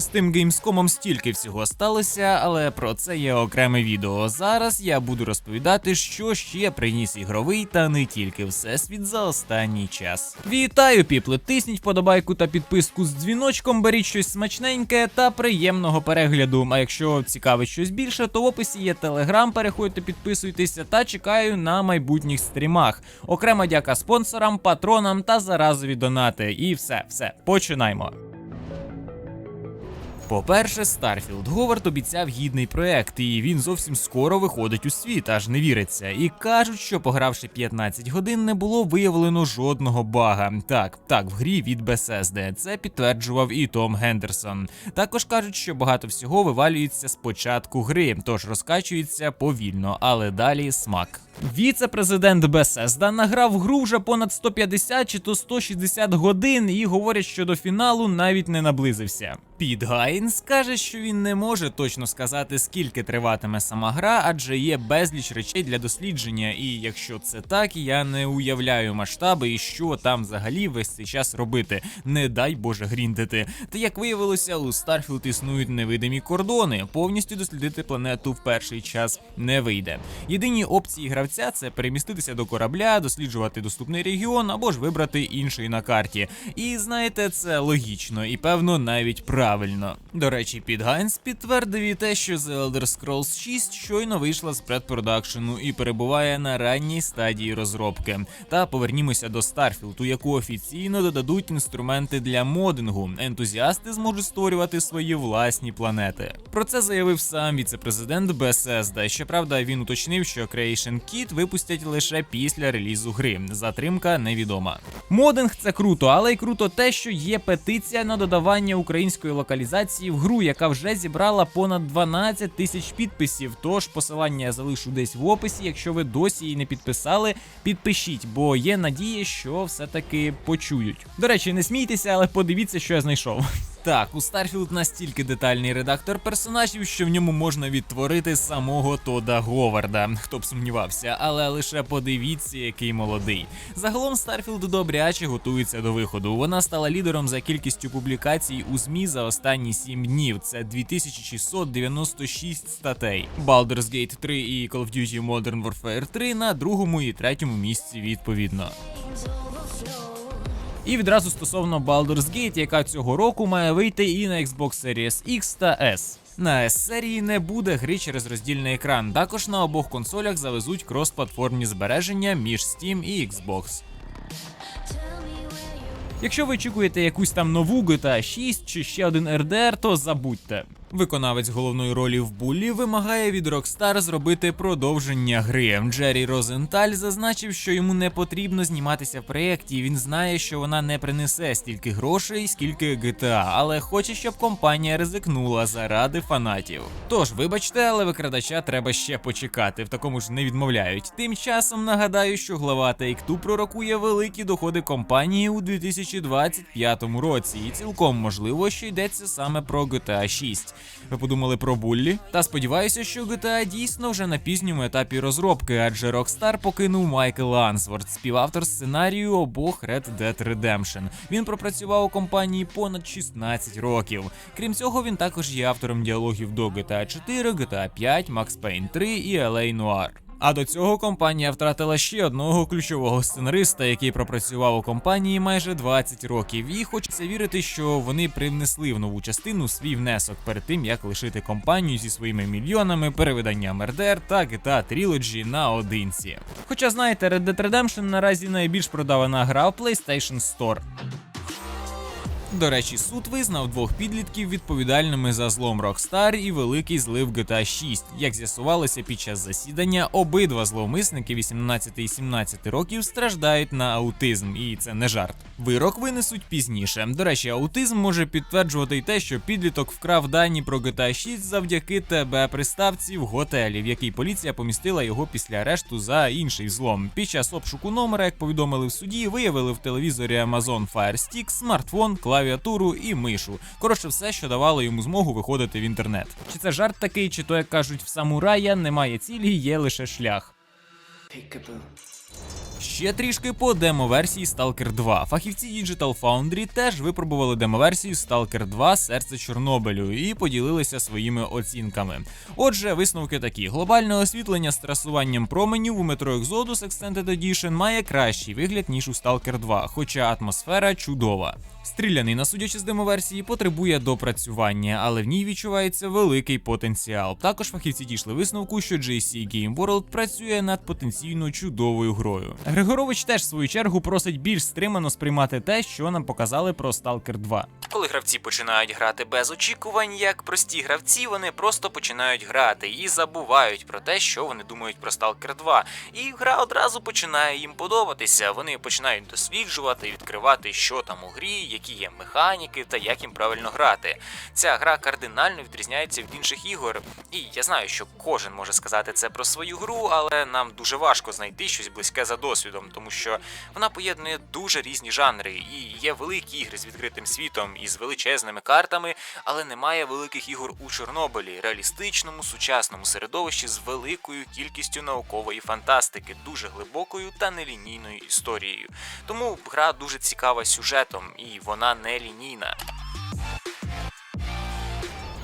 З тим геймскомом стільки всього сталося, але про це є окреме відео. Зараз я буду розповідати, що ще приніс ігровий та не тільки всесвіт за останній час. Вітаю, піпли! Тисніть вподобайку та підписку з дзвіночком, беріть щось смачненьке та приємного перегляду. А якщо цікавить щось більше, то в описі є телеграм, переходьте, підписуйтеся та чекаю на майбутніх стрімах. Окрема дяка спонсорам, патронам та заразові донати. І все, все, починаємо. По-перше, Starfield Говард обіцяв гідний проект, і він зовсім скоро виходить у світ, аж не віриться. І кажуть, що погравши 15 годин, не було виявлено жодного бага. Так, так, в грі від Bethesda. Це підтверджував і Том Гендерсон. Також кажуть, що багато всього вивалюється з початку гри, тож розкачується повільно, але далі смак. Віце-президент Bethesda награв гру вже понад 150 чи то 160 годин і говорять, що до фіналу навіть не наблизився. Піт Гайнс каже, що він не може точно сказати, скільки триватиме сама гра, адже є безліч речей для дослідження. І якщо це так, я не уявляю масштаби і що там взагалі весь цей час робити. Не дай Боже гріндити. Та як виявилося, у Starfield існують невидимі кордони. Повністю дослідити планету в перший час не вийде. Єдині опції гравця це переміститися до корабля, досліджувати доступний регіон або ж вибрати інший на карті. І знаєте, це логічно і певно навіть правильно. До речі, Піт Гайнс підтвердив і те, що The Elder Scrolls 6 щойно вийшла з предпродакшену і перебуває на ранній стадії розробки. Та повернімося до Starfield, у яку офіційно додадуть інструменти для модингу. Ентузіасти зможуть створювати свої власні планети. Про це заявив сам віце-президент Bethesda. Щоправда, він уточнив, що Creation Kit випустять лише після релізу гри. Затримка невідома. Модинг це круто, але й круто те, що є петиція на додавання української локалізації в гру, яка вже зібрала понад 12 тисяч підписів. Тож посилання я залишу десь в описі. Якщо ви досі її не підписали, підпишіть, бо є надія, що все-таки почують. До речі, не смійтеся, але подивіться, що я знайшов. Так, у Starfield настільки детальний редактор персонажів, що в ньому можна відтворити самого Тода Говарда. Хто б сумнівався, але лише подивіться, який молодий. Загалом Starfield добряче готується до виходу. Вона стала лідером за кількістю публікацій у ЗМІ за останні 7 днів. Це 2696 статей. Baldur's Gate 3 і Call of Duty Modern Warfare 3 на другому і третьому місці відповідно. І відразу стосовно Baldur's Gate, яка цього року має вийти і на Xbox Series X та S. На S серії не буде гри через роздільний екран. Також на обох консолях завезуть крос-платформні збереження між Steam і Xbox. Якщо ви очікуєте якусь там нову GTA 6 чи ще один RDR, то забудьте. Виконавець головної ролі в Буллі вимагає від Rockstar зробити продовження гри. Джері Розенталь зазначив, що йому не потрібно зніматися в проєкті. і Він знає, що вона не принесе стільки грошей, скільки GTA, але хоче, щоб компанія ризикнула заради фанатів. Тож, вибачте, але викрадача треба ще почекати. В такому ж не відмовляють. Тим часом нагадаю, що глава Take-Two пророкує великі доходи компанії у 2025 році, і цілком можливо, що йдеться саме про GTA 6. Ви подумали про Буллі? Та сподіваюся, що GTA дійсно вже на пізньому етапі розробки, адже Rockstar покинув Майкл Ансворт, співавтор сценарію обох Red Dead Redemption. Він пропрацював у компанії понад 16 років. Крім цього, він також є автором діалогів до GTA 4, GTA 5, Max Payne 3 і LA Noir. А до цього компанія втратила ще одного ключового сценариста, який пропрацював у компанії майже 20 років. І хочеться вірити, що вони привнесли в нову частину свій внесок перед тим, як лишити компанію зі своїми мільйонами, перевиданням RDR та GTA Trilogy наодинці. Хоча знаєте, Red Dead Redemption наразі найбільш продавана гра в PlayStation Store. До речі, суд визнав двох підлітків відповідальними за злом Rockstar і великий злив GTA 6. Як з'ясувалося під час засідання, обидва зловмисники 18 і 17 років страждають на аутизм, і це не жарт. Вирок винесуть пізніше. До речі, аутизм може підтверджувати й те, що підліток вкрав дані про GTA 6 завдяки ТБ приставці в готелі, в який поліція помістила його після арешту за інший злом. Під час обшуку номера, як повідомили в суді, виявили в телевізорі Amazon Fire Stick, смартфон, клавіатуру і мишу. Коротше, все, що давало йому змогу виходити в інтернет. Чи це жарт такий, чи то як кажуть в самурая, немає цілі, є лише шлях. Peekaboo. Ще трішки по демо-версії Stalker 2. Фахівці Digital Foundry теж випробували демо-версію Stalker 2 Серце Чорнобилю і поділилися своїми оцінками. Отже, висновки такі: глобальне освітлення з трасуванням променів у Metro Exodus Extended Edition має кращий вигляд ніж у Stalker 2, хоча атмосфера чудова. Стрілянина, судячи з демоверсії, потребує допрацювання, але в ній відчувається великий потенціал. Також фахівці дійшли висновку, що JC Game World працює над потенційно чудовою грою. Григорович теж в свою чергу просить більш стримано сприймати те, що нам показали про Stalker 2. Коли гравці починають грати без очікувань, як прості гравці, вони просто починають грати і забувають про те, що вони думають про Stalker 2. І гра одразу починає їм подобатися. Вони починають досліджувати, відкривати, що там у грі, які є механіки та як їм правильно грати. Ця гра кардинально відрізняється від інших ігор. І я знаю, що кожен може сказати це про свою гру, але нам дуже важко знайти щось близьке за досвідом, тому що вона поєднує дуже різні жанри, і є великі ігри з відкритим світом і з величезними картами, але немає великих ігор у Чорнобилі, реалістичному сучасному середовищі з великою кількістю наукової фантастики, дуже глибокою та нелінійною історією. Тому гра дуже цікава сюжетом, і вона не лінійна.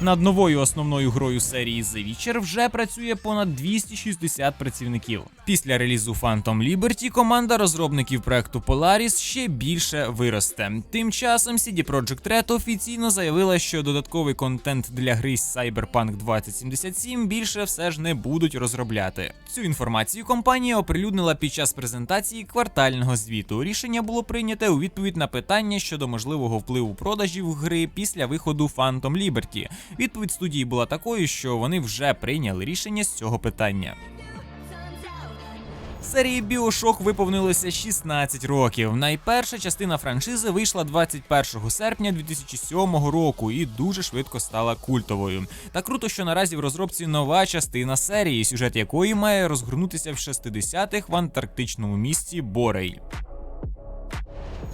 Над новою основною грою серії The Witcher вже працює понад 260 працівників. Після релізу Phantom Liberty команда розробників проекту Polaris ще більше виросте. Тим часом CD Projekt Red офіційно заявила, що додатковий контент для гри Cyberpunk 2077 більше все ж не будуть розробляти. Цю інформацію компанія оприлюднила під час презентації квартального звіту. Рішення було прийняте у відповідь на питання щодо можливого впливу продажів гри після виходу Phantom Liberty. Відповідь студії була такою, що вони вже прийняли рішення з цього питання. Серії Біошок виповнилося 16 років. Найперша частина франшизи вийшла 21 серпня 2007 року і дуже швидко стала культовою. Та круто, що наразі в розробці нова частина серії, сюжет якої має розгорнутися в 60-х в антарктичному місті Борей.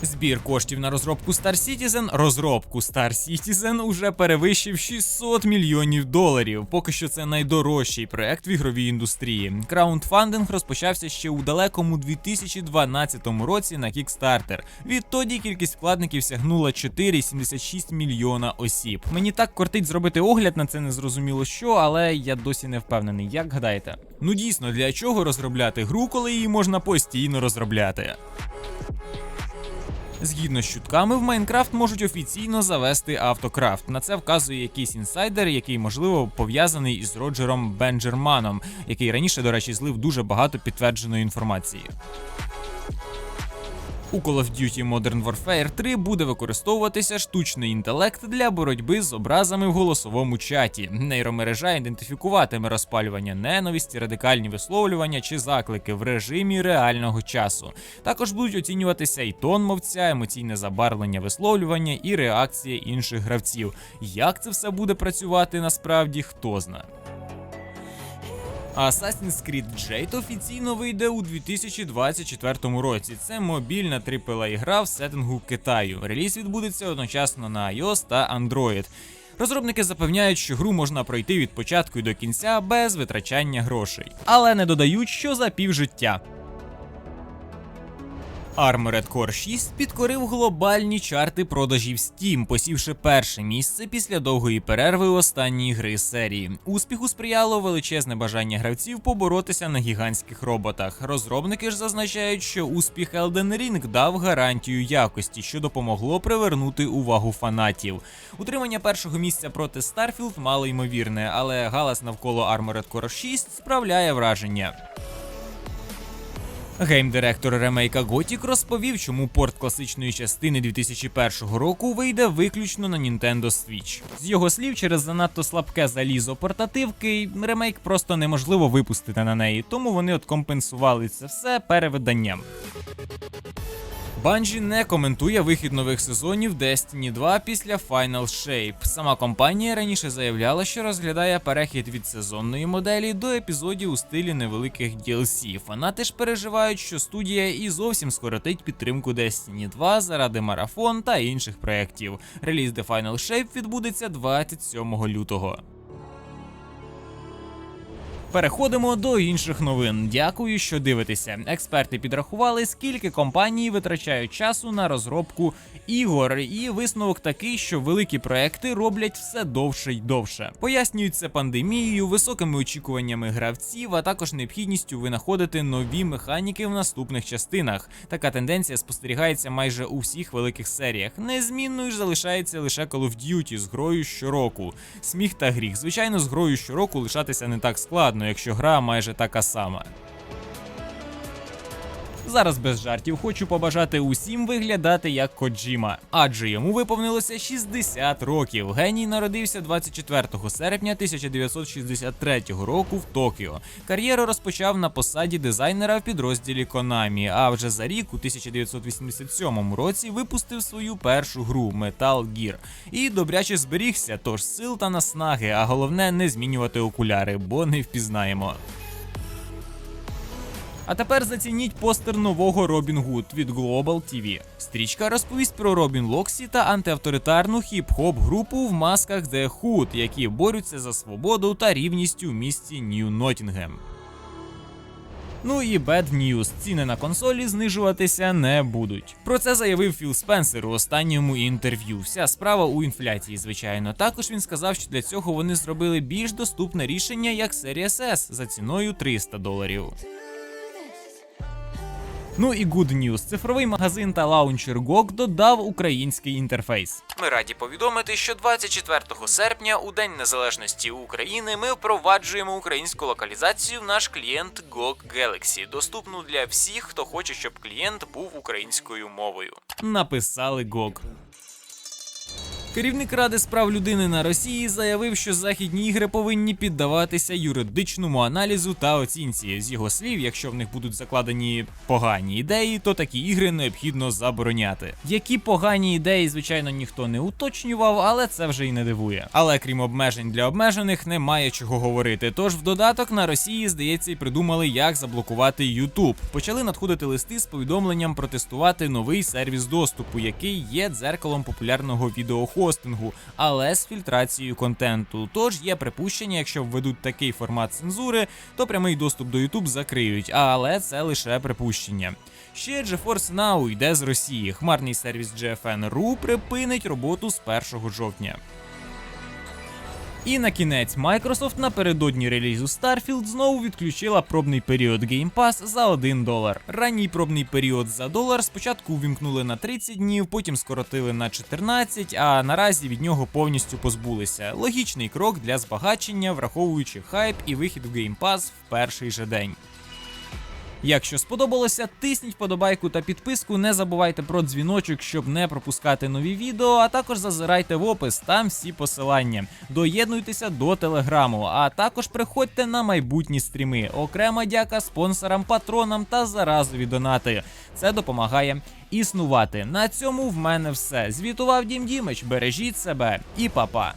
Збір коштів на розробку Star Citizen, розробку Star Citizen уже перевищив 600 мільйонів доларів. Поки що це найдорожчий проект в ігровій індустрії. Краундфандинг розпочався ще у далекому 2012 році на Kickstarter. Відтоді кількість вкладників сягнула 4,76 мільйона осіб. Мені так кортить зробити огляд на це незрозуміло що, але я досі не впевнений. Як гадаєте? Ну дійсно, для чого розробляти гру, коли її можна постійно розробляти? Згідно з чутками, в Майнкрафт можуть офіційно завести автокрафт. На це вказує якийсь інсайдер, який можливо пов'язаний із Роджером Бенджерманом, який раніше, до речі, злив дуже багато підтвердженої інформації. У Call of Duty Modern Warfare 3 буде використовуватися штучний інтелект для боротьби з образами в голосовому чаті. Нейромережа ідентифікуватиме розпалювання ненависті, радикальні висловлювання чи заклики в режимі реального часу. Також будуть оцінюватися і тон мовця, емоційне забарвлення висловлювання і реакція інших гравців. Як це все буде працювати насправді, хто знає. Assassin's Creed Jade офіційно вийде у 2024 році. Це мобільна AAA гра в сеттингу Китаю. Реліз відбудеться одночасно на iOS та Android. Розробники запевняють, що гру можна пройти від початку і до кінця без витрачання грошей, але не додають, що за півжиття. Armored Core 6 підкорив глобальні чарти продажів Steam, посівши перше місце після довгої перерви останньої гри серії. Успіху сприяло величезне бажання гравців поборотися на гігантських роботах. Розробники ж зазначають, що успіх Elden Ring дав гарантію якості, що допомогло привернути увагу фанатів. Утримання першого місця проти Starfield мало ймовірне, але галас навколо Armored Core 6 справляє враження. Геймдиректор ремейка Gothic розповів, чому порт класичної частини 2001 року вийде виключно на Nintendo Switch. З його слів, через занадто слабке залізо портативки, ремейк просто неможливо випустити на неї, тому вони от компенсували це все перевиданням. Bungie не коментує вихід нових сезонів Destiny 2 після Final Shape. Сама компанія раніше заявляла, що розглядає перехід від сезонної моделі до епізодів у стилі невеликих DLC. Фанати ж переживають, що студія і зовсім скоротить підтримку Destiny 2 заради марафон та інших проєктів. Реліз The Final Shape відбудеться 27 лютого. Переходимо до інших новин. Дякую, що дивитеся. Експерти підрахували, скільки компанії витрачають часу на розробку ігор, і висновок такий, що великі проекти роблять все довше й довше. Пояснюють пандемією, високими очікуваннями гравців, а також необхідністю винаходити нові механіки в наступних частинах. Така тенденція спостерігається майже у всіх великих серіях. Незмінною ж залишається лише Call of Duty з грою щороку. Сміх та гріх. Звичайно, з грою щороку лишатися не так складно, якщо гра майже така сама. Зараз без жартів хочу побажати усім виглядати як Коджіма, адже йому виповнилося 60 років. Геній народився 24 серпня 1963 року в Токіо. Кар'єру розпочав на посаді дизайнера в підрозділі Konami, а вже за рік, у 1987 році, випустив свою першу гру Metal Gear. І добряче зберігся, тож сил та наснаги, а головне не змінювати окуляри, бо не впізнаємо. А тепер зацініть постер нового Робін Гуд від Global TV. Стрічка розповість про Робін Локсі та антиавторитарну хіп-хоп групу в масках The Hood, які борються за свободу та рівність у місті Нью Ноттінгем. Ну і Bad News. ціни на консолі знижуватися не будуть. Про це заявив Філ Спенсер у останньому інтерв'ю. Вся справа у інфляції, звичайно. Також він сказав, що для цього вони зробили більш доступне рішення як Series S за ціною 300 доларів. Ну і good news. Цифровий магазин та лаунчер GOG додав український інтерфейс. Ми раді повідомити, що 24 серпня, у День Незалежності України, ми впроваджуємо українську локалізацію в наш клієнт GOG Galaxy, доступну для всіх, хто хоче, щоб клієнт був українською мовою. Написали GOG. Керівник Ради з прав людини на Росії заявив, що західні ігри повинні піддаватися юридичному аналізу та оцінці. З його слів, якщо в них будуть закладені погані ідеї, то такі ігри необхідно забороняти. Які погані ідеї, звичайно, ніхто не уточнював, але це вже й не дивує. Але крім обмежень для обмежених, немає чого говорити. Тож в додаток на Росії, здається, й придумали, як заблокувати YouTube. Почали надходити листи з повідомленням протестувати новий сервіс доступу, який є дзеркалом популярного відеохостингу, але з фільтрацією контенту. Тож є припущення, якщо введуть такий формат цензури, то прямий доступ до YouTube закриють, але це лише припущення. Ще GeForce Now йде з Росії. Хмарний сервіс GFN.ru припинить роботу з 1 жовтня. І на кінець Microsoft напередодні релізу Starfield знову відключила пробний період Game Pass за 1 долар. Ранній пробний період за долар спочатку увімкнули на 30 днів, потім скоротили на 14, а наразі від нього повністю позбулися. Логічний крок для збагачення, враховуючи хайп і вихід в Game Pass в перший же день. Якщо сподобалося, тисніть вподобайку та підписку. Не забувайте про дзвіночок, щоб не пропускати нові відео. А також зазирайте в опис, там всі посилання. Доєднуйтеся до телеграму, а також приходьте на майбутні стріми. Окрема дяка спонсорам, патронам та заразові донати. Це допомагає існувати. На цьому в мене все. Звітував Дім Дімич. Бережіть себе і па-па.